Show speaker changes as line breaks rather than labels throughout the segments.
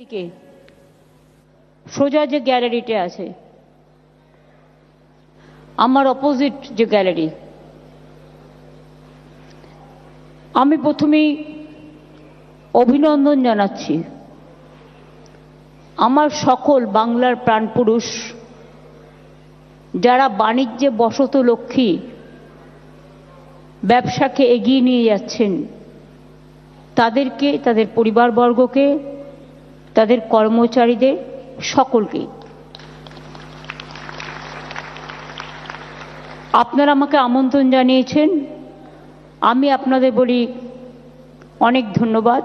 দিকে। সোজা যে গ্যালারিটা আছে, আমার অপোজিট যে গ্যালারি। আমি প্রথমেই অভিনন্দন জানাচ্ছি। আমার সকল বাংলার প্রাণপুরুষ, যারা বাণিজ্যে বসত লক্ষ্মী, ব্যবসাকে এগিয়ে নিয়ে যাচ্ছেন, তাদেরকে, তাদের পরিবারবর্গকে তাদের কর্মচারীদের সকলকে। আপনারা আমাকে আমন্ত্রণ জানিয়েছেন। আমি আপনাদের বলি অনেক ধন্যবাদ।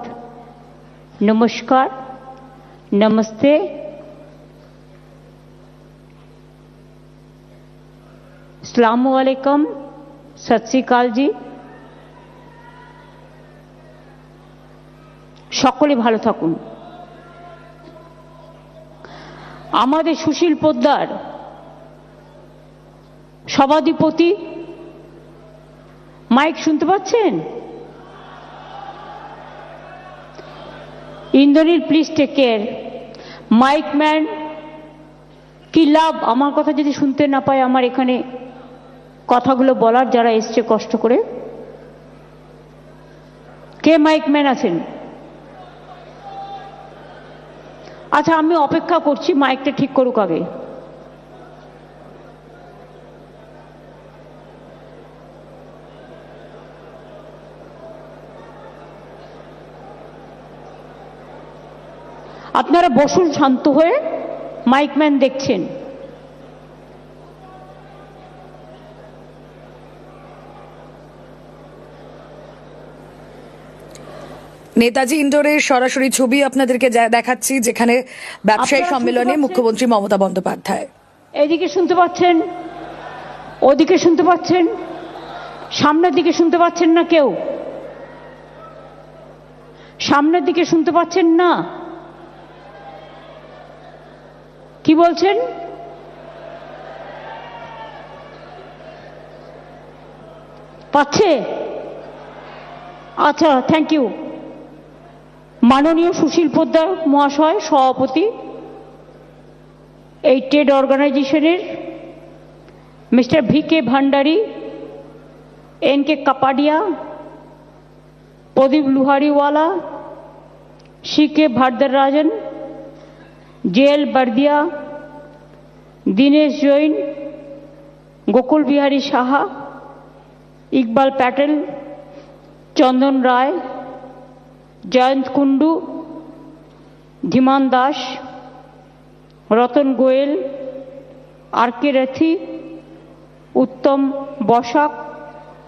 নমস্কার। নমস্তে। সালামু আলাইকুম। আকাল জি। সকলে ভালো থাকুন। আমাদের সুশীল পোদ্দার, সভাধিপতি, মাইক শুনতে পাচ্ছেন? Indranil please take care mic man, কি লাভ? আমার কথা যদি শুনতে না পায় আমার এখানে কথাগুলো বলার, যারা এসছে কষ্ট করে। কে মাইক ম্যান আছেন? আচ্ছা আমি অপেক্ষা করছি মাইকটা ঠিক করুক আগে। আপনারা বসুন শান্ত হয়ে মাইকম্যান দেখছেন।
নেতাজি ইন্ডোরের সরাসরি ছবি আপনাদেরকে দেখাচ্ছি যেখানে ব্যবসায়ী সম্মেলনে মুখ্যমন্ত্রী মমতা বন্দ্যোপাধ্যায়।
এদিকে শুনতে পাচ্ছেন? ওদিকে শুনতে পাচ্ছেন? সামনের দিকে শুনতে পাচ্ছেন না কেউ? সামনের দিকে শুনতে পাচ্ছেন না? কি বলছেন? পাচ্ছে? আচ্ছা থ্যাংক ইউ মাননীয় সুশীল পোদ্দার মহাশয়, সভাপতি, এই ট্রেড অর্গানাইজেশনের mister V K Bhandari N K Kapadia, Pradeep Luhariwala C K Varadarajan J L Bardia, Dinesh Jain, Gokul Bihari Saha, Iqbal Patel, Chandan Roy Jayanta Kundu, Dhiman Das, Ratan Goel R K Rathi, Uttam Basak,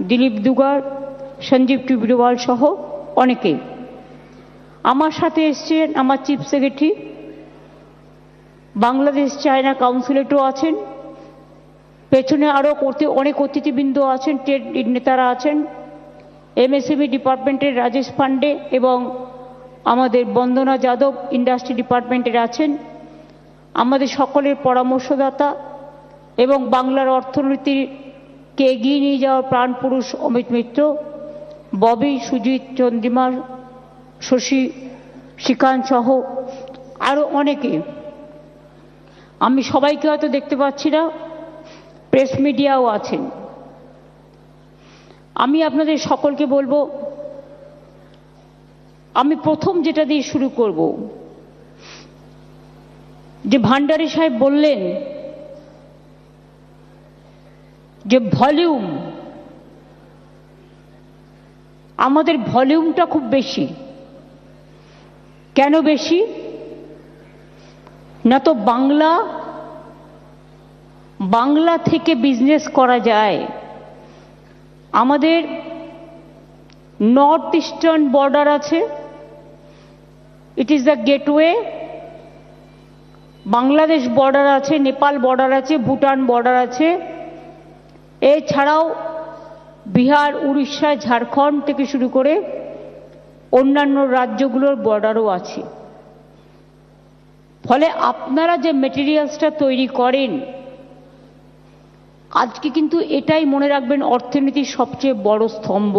Dilip Dugar, Sanjeev Tibriwal সহ অনেকে আমার সাথে এসছেন আমার chief secretary, Bangladesh China কাউন্সিলেটও আছেন, পেছনে আরও অনেক অতিথিবৃন্দ আছেন, ট্রেড নেতারা আছেন এমএসএমই ডিপার্টমেন্টের রাজেশ পান্ডে এবং আমাদের বন্দনা যাদব ইন্ডাস্ট্রি ডিপার্টমেন্টের আছেন। আমাদের সকলের পরামর্শদাতা এবং বাংলার অর্থনীতিকে এগিয়ে নিয়ে যাওয়ার প্রাণপুরুষ অমিত মিত্র, ববি সুজিত চন্দ্রিমা শশী শ্রীকান্ত সহ আরও অনেকে। আমি সবাইকে হয়তো দেখতে পাচ্ছি না, প্রেস মিডিয়াও আছেন। আমি আপনাদের সকলকে বলব, আমি প্রথম যেটা দিয়ে শুরু করব, যে ভান্ডারী সাহেব বললেন যে ভলিউম, আমাদের ভলিউমটা খুব বেশি। কেন বেশি? না তো বাংলা বাংলা থেকে বিজনেস করা যায়। আমাদের নর্থ ইস্টার্ন বর্ডার আছে। It is the gateway Bangladesh border আছে নেপাল বর্ডার আছে ভুটান বর্ডার আছে। এছাড়াও বিহার, উড়িষ্যা, ঝাড়খণ্ড থেকে শুরু করে অন্যান্য রাজ্যগুলোর বর্ডারও আছে। ফলে আপনারা যে মেটেরিয়ালসটা তৈরি করেন আজকে কিন্তু এটাই মনে রাখবেন অর্থনীতির সবচেয়ে বড় স্তম্ভ।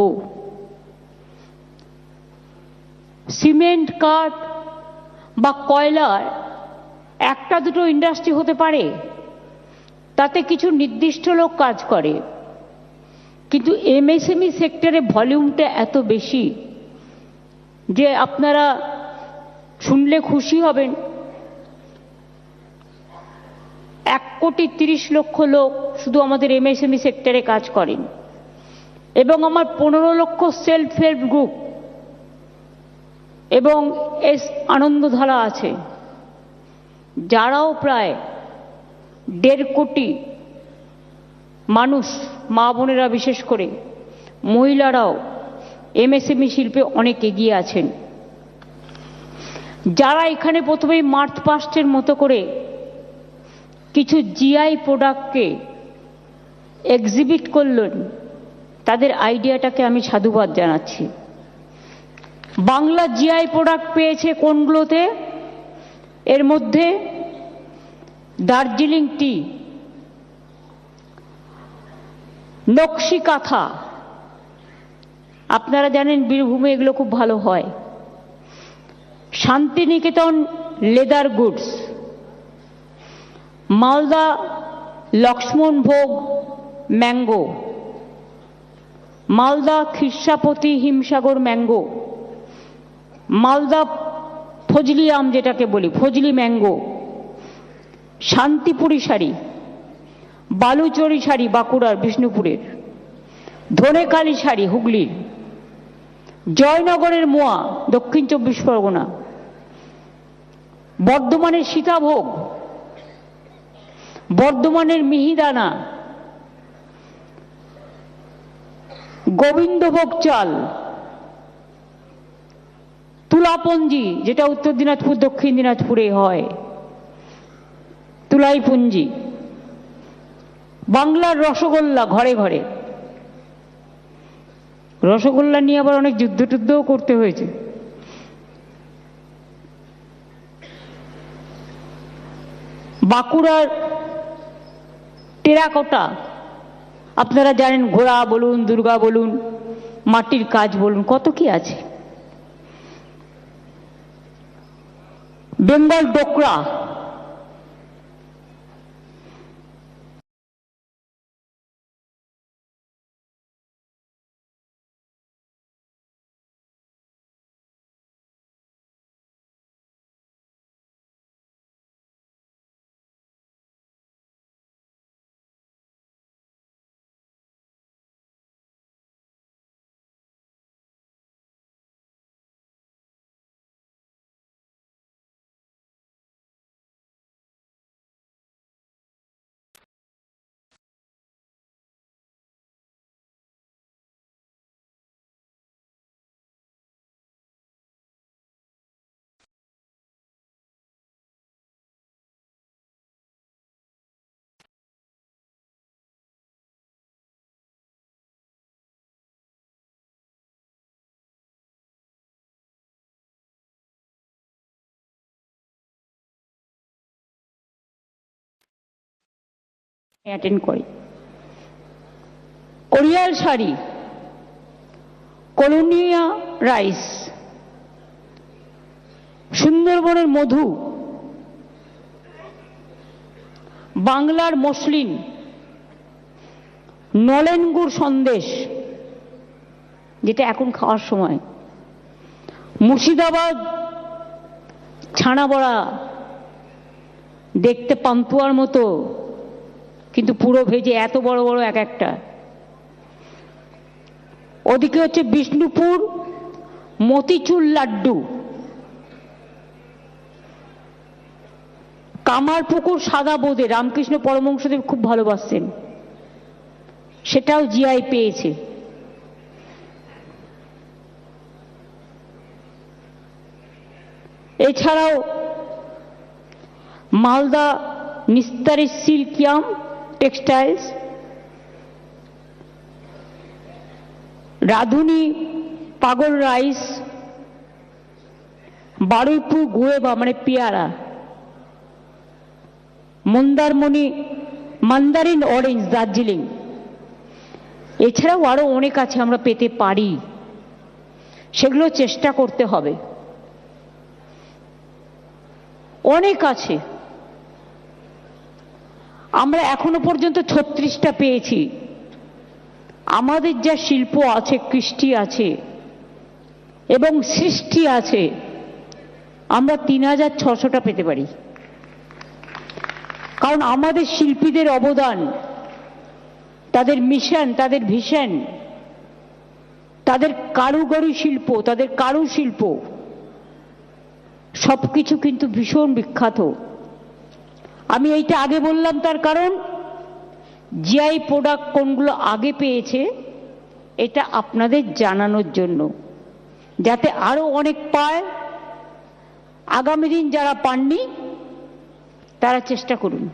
সিমেন্ট, কাঠ বা কয়লার একটা দুটো ইন্ডাস্ট্রি হতে পারে, তাতে কিছু নির্দিষ্ট লোক কাজ করে। কিন্তু এমএসএমই সেক্টরে ভলিউমটা এত বেশি যে আপনারা শুনলে খুশি হবেন এক কোটি তিরিশ লক্ষ লোক শুধু আমাদের এমএসএমই সেক্টরে কাজ করেন। এবং আমার পনেরো লক্ষ সেলফ হেল্প গ্রুপ এবং এস আনন্দধারা আছে। যারাও প্রায় দেড় কোটি মানুষ, মা বোনেরা বিশেষ করে, মহিলারাও এমএসএমই শিল্পে অনেক এগিয়ে আছেন। যারা এখানে প্রথমেই মার্চ পাস্টের মতো করে কিছু জিআই প্রোডাক্টকে এক্সিবিট করলেন, তাদের আইডিয়াটাকে আমি সাধুবাদ জানাচ্ছি। বাংলা জিআই প্রোডাক্ট পেয়েছে কোনগুলোতে? এর মধ্যে দার্জিলিং টি নকশি কাঁথা আপনারা জানেন বীরভূমে এগুলো খুব ভালো হয়। Santiniketan leather goods. Malda, Lakshman Bhog, mango. Malda Khirsapati Himsagar mango. Malda Fazli আম যেটাকে বলি, ফজলি ম্যাঙ্গো। শান্তিপুরি শাড়ি, বালুচরি শাড়ি বাঁকুড়ার, বিষ্ণুপুরের। ধনেকালী শাড়ি হুগলির জয়নগরের মোয়া, দক্ষিণ চব্বিশ পরগনা। বর্ধমানের সীতাভোগ বর্ধমানের মিহিদানা, গোবিন্দভোগ চাল, তুলাপঞ্জি, যেটা উত্তর দিনাজপুর, দক্ষিণ দিনাজপুরে হয়, তুলাইপুঞ্জি, বাংলার রসগোল্লা ঘরে ঘরে। রসগোল্লা নিয়ে আবার অনেক যুদ্ধ টুদ্ধও করতে হয়েছে। বাঁকুড়ার টেরাকোটা আপনারা জানেন ঘোড়া বলুন, দুর্গা বলুন, মাটির কাজ বলুন, কত কি আছে? বেঙ্গল ডোকরা। অ্যাটেন্ড করি। কোরিয়াল শাড়ি কলোনিয়া রাইস, সুন্দরবনের মধু, বাংলার মসলিন নলেনগুড় সন্দেশ, যেটা এখন খাওয়ার সময়, মুর্শিদাবাদ ছানা বড়া দেখতে পান্তুয়ার মতো কিন্তু পুরো ভেজে এত বড় বড় এক একটা। ওদিকে হচ্ছে বিষ্ণুপুর, মতিচুর লাড্ডু। কামারপুকুর সাদা বোঁদে, রামকৃষ্ণ পরমংশদেব খুব ভালোবাসতেন। সেটাও জিআই পেয়েছে। এছাড়াও মালদা নিস্তারি সিল্কিয়াম টেক্সটাইলস রাধুনি, পাগল রাইস, বারুইপুর গুয়েবা মানে পেয়ারা, মন্দারমণি, মান্দারিন অরেঞ্জ, দার্জিলিং। এছাড়াও আরও অনেক আছে আমরা পেতে পারি। সেগুলো চেষ্টা করতে হবে। অনেক আছে। আমরা এখনও পর্যন্ত ছত্রিশটা পেয়েছি। আমাদের যা শিল্প আছে, কৃষ্টি আছে এবং সৃষ্টি আছে, আমরা তিন হাজার ছশোটা পেতে পারি। কারণ আমাদের শিল্পীদের অবদান, তাদের মিশন, তাদের ভিশন, তাদের কারুগরু শিল্প, তাদের কারু শিল্প সবকিছু কিন্তু ভীষণ বিখ্যাত। আমি এইটা আগে বললাম তার কারণ জিআই প্রোডাক্ট কোনগুলো আগে পেয়েছে, এটা আপনাদের জানানোর জন্য। যাতে আরও অনেক পায়, আগামী দিন যারা পাননি, তারা চেষ্টা করুন।